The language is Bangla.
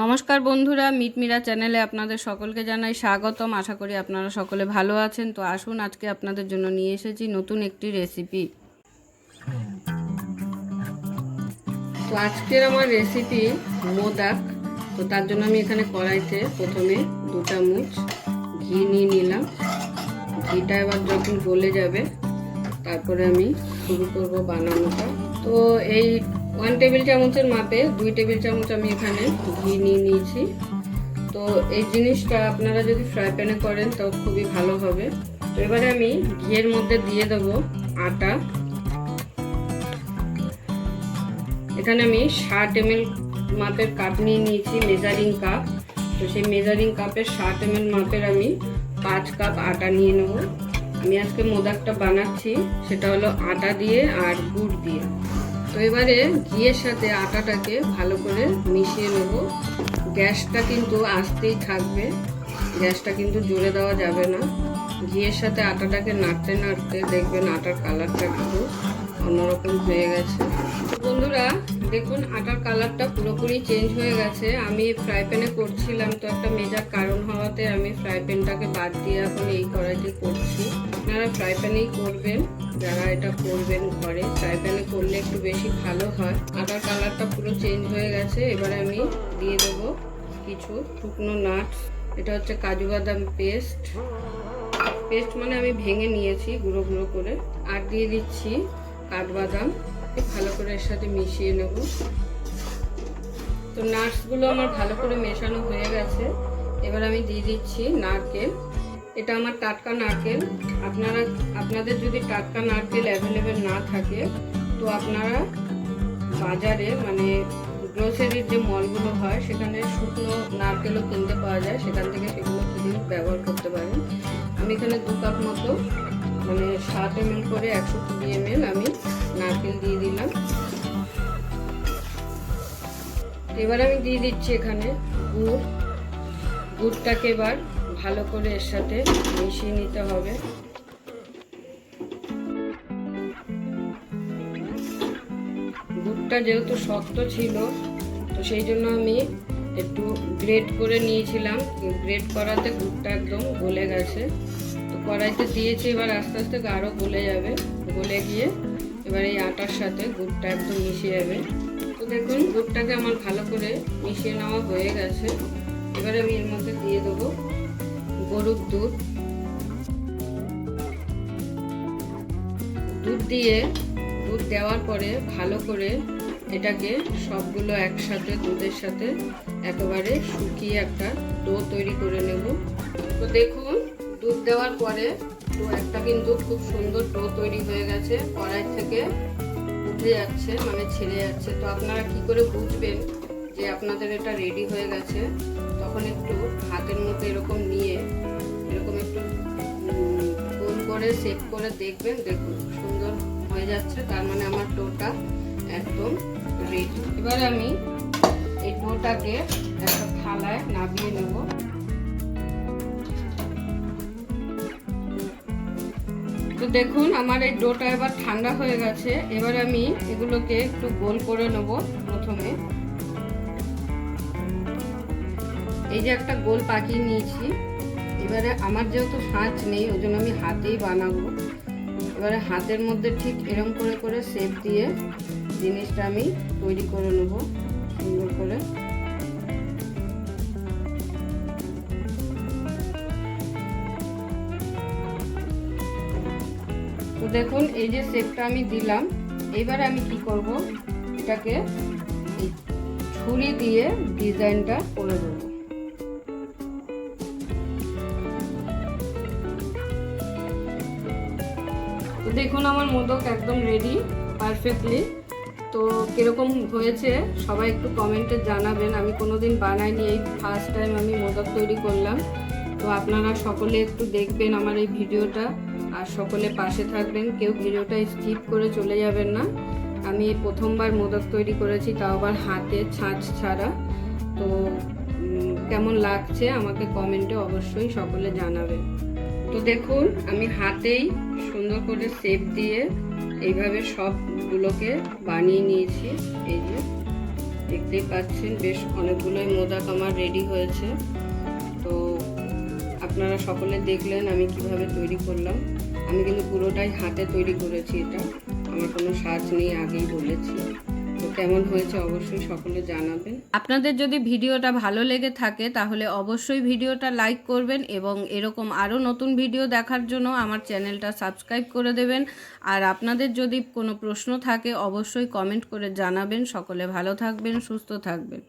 নমস্কার বন্ধুরা মিটমিরা চ্যানেলে আপনাদের সকলকে জানাই স্বাগতম। আশা করি আপনারা সকলে ভালো আছেন। তো আসুন, আজকে আপনাদের জন্য নিয়ে এসেছি নতুন একটি রেসিপি তো আজকের আমার রেসিপি মোদাক। তো তার জন্য আমি এখানে কড়াইতে প্রথমে দু চামচ ঘি নিয়ে নিলাম। ঘিটা এবার যখন গলে যাবে, তারপরে আমি শুরু করব বানানোটা। তো এই ওয়ান টেবিল চামচের মাপে, দুই টেবিল চামচ আমি এখানে ঘি নিয়ে নিয়েছি। তো এই জিনিসটা আপনারা যদি ফ্রাই প্যানে করেন তো খুবই ভালো হবে। তো এবারে আমি ঘিয়ের মধ্যে দিয়ে দেবো আটা। এখানে আমি ষাট এম মাপের কাপ নিয়ে নিয়েছি মেজারিং কাপ তো সেই মেজারিং কাপের ষাট এম মাপের আমি পাঁচ কাপ আটা নিয়ে নেব। আমি আজকে মোদাকটা বানাচ্ছি, সেটা হলো আটা দিয়ে আর গুড় দিয়ে। তো এবারে ঘিয়ের সাথে আটাটাকে ভালো করে মিশিয়ে নেব। গ্যাসটা কিন্তু আসতেই থাকবে। গ্যাসটা কিন্তু জুড়ে দেওয়া যাবে না। ঘিয়ের সাথে আটাটাকে নাড়তে নাড়তে দেখবেন আটার কালারটা কিন্তু অন্যরকম হয়ে গেছে। বন্ধুরা দেখুন, আটার কালারটা পুরোপুরি চেঞ্জ হয়ে গেছে। আমি ফ্রাই প্যানে করছিলাম, তো একটা মেজার কারণ হওয়াতে আমি ফ্রাই প্যানটাকে বাদ দিয়ে এখন এই কড়াইতে করছি। আপনারা ফ্রাই প্যানেই করবেন, যারা এটা করবেন ঘরে ফ্রাই প্যানে করলে একটু বেশি ভালো হয়। আটার কালারটা পুরো চেঞ্জ হয়ে গেছে, এবারে আমি দিয়ে দেবো কিছু শুকনো নাটস এটা হচ্ছে কাজু বাদাম পেস্ট পেস্ট মানে আমি ভেঙে নিয়েছি, গুঁড়ো গুঁড়ো করে। আর দিয়ে দিচ্ছি কাঠবাদাম। ভালো করে এর সাথে মিশিয়ে নেব। তো নাটসগুলো আমার ভালো করে মেশানো হয়ে গেছে। এবার আমি দিয়ে দিচ্ছি নারকেল। এটা আমার টাটকা নারকেল। আপনারা, আপনাদের যদি টাটকা নারকেল অ্যাভেলেবেল না থাকে, তো আপনারা বাজারে মানে গ্রোসারির যে মলগুলো হয়, সেখানে শুকনো নারকেলও কিনতে পাওয়া যায়। সেখান থেকে সেগুলো কিনে ব্যবহার করতে পারেন। আমি এখানে দু কাপ মতো মানে সাত এম করে একশো কুড়ি এম আমি নারকেল দিয়ে দিলাম। এবার আমি দিয়ে দিচ্ছি এখানে গুড়। গুড়টাকে এবার ভালো করে এর সাথে মিশিয়ে নিতে হবে। গুড়টা যেহেতু শক্ত ছিল, তো সেই জন্য আমি একটু গ্রেট করে নিয়েছিলাম। গ্রেট করাতে গুড়টা একদম গলে গেছে। কড়াইতে দিয়েছি, এবার আস্তে আস্তে আরও গলে যাবে। গলে গিয়ে এবার এই আটার সাথে গুড়টা একদম মিশে যাবে। তো দেখুন, গুড়টাকে আমার ভালো করে মিশিয়ে নেওয়া হয়ে গেছে। এবারে আমি এর মধ্যে দিয়ে দেবো গরুর দুধ। দুধ দিয়ে, দুধ দেওয়ার পরে ভালো করে এটাকে সবগুলো একসাথে দুধের সাথে একেবারে শুকিয়ে একটা ডো তৈরি করে নেব। তো দেখুন দুধ দেওয়ার পরে তো একটা কিন্তু খুব সুন্দর ডো তৈরি হয়ে গেছে, কড়াই থেকে উঠে যাচ্ছে মানে ছেড়ে যাচ্ছে। তো আপনারা কি করে বুঝবেন যে আপনাদের এটা রেডি হয়ে গেছে? তখন একটু হাতের মধ্যে এরকম নিয়ে, এরকম একটু গোল করে সেট করে দেখবেন। দেখুন, সুন্দর হয়ে যাচ্ছে। তার মানে আমার ডোটা একদম রেডি এবার আমি এই ডোটাকে একটা থালায় নামিয়ে নেব। তো দেখুন, আমার এই ডোটা এবার ঠান্ডা হয়ে গেছে। এবার আমি এগুলোকে একটু গোল করে নেব প্রথমে। এই যে একটা গোল পাকিয়ে নিয়েছি। এবারে আমার যেহেতু হাঁচ নেই, ওই জন্য আমি হাতেই বানাবো। এবারে হাতের মধ্যে ঠিক এরম করে করে শেপ দিয়ে জিনিসটা আমি তৈরি করে নেব, সুন্দর করে। তো দেখুন, এই যে শেপটা আমি দিলাম, এবারে আমি কি করব? এটাকে ছুরি দিয়ে ডিজাইনটা করে দেবো। দেখুন, আমার মোদক একদম রেডি পারফেক্টলি তো কীরকম হয়েছে, সবাই একটু কমেন্টে জানাবেন। আমি কোনো দিন বানাইনি, এই ফার্স্ট টাইম আমি মোদক তৈরি করলাম। তো আপনারা সকলে একটু দেখবেন আমার এই ভিডিওটা আর সকলে পাশে থাকবেন, কেউ ভিডিওটা স্কিপ করে চলে যাবেন না। আমি প্রথমবার মোদক তৈরি করেছি, তাও আবার হাতে ছাঁচ ছাড়া। তো কেমন লাগছে আমাকে কমেন্টে অবশ্যই সকলে জানাবেন। তো দেখুন, আমি হাতেই সুন্দর করে শেপ দিয়ে এইভাবে সবগুলোকে বানিয়ে নিয়েছি। এই যে, দেখতেই পাচ্ছেন, বেশ অনেকগুলোই মোদক আমার রেডি হয়েছে। তো, আপনারা সকলে দেখলেন আমি কীভাবে তৈরি করলাম। আমি কিন্তু পুরোটাই হাতে তৈরি করেছি এটা। আমার কোনো সাজ নেই, আগেই বলেছি। তো কেমন হয়েছে অবশ্যই সকলে জানাবেন। আপনাদের যদি ভিডিওটা ভালো লেগে থাকে, তাহলে অবশ্যই ভিডিওটা লাইক করবেন এবং এরকম আরও নতুন ভিডিও দেখার জন্য আমার চ্যানেলটা সাবস্ক্রাইব করে দেবেন। আর আপনাদের যদি কোনো প্রশ্ন থাকে, অবশ্যই কমেন্ট করে জানাবেন। সকলে ভালো থাকবেন, সুস্থ থাকবেন।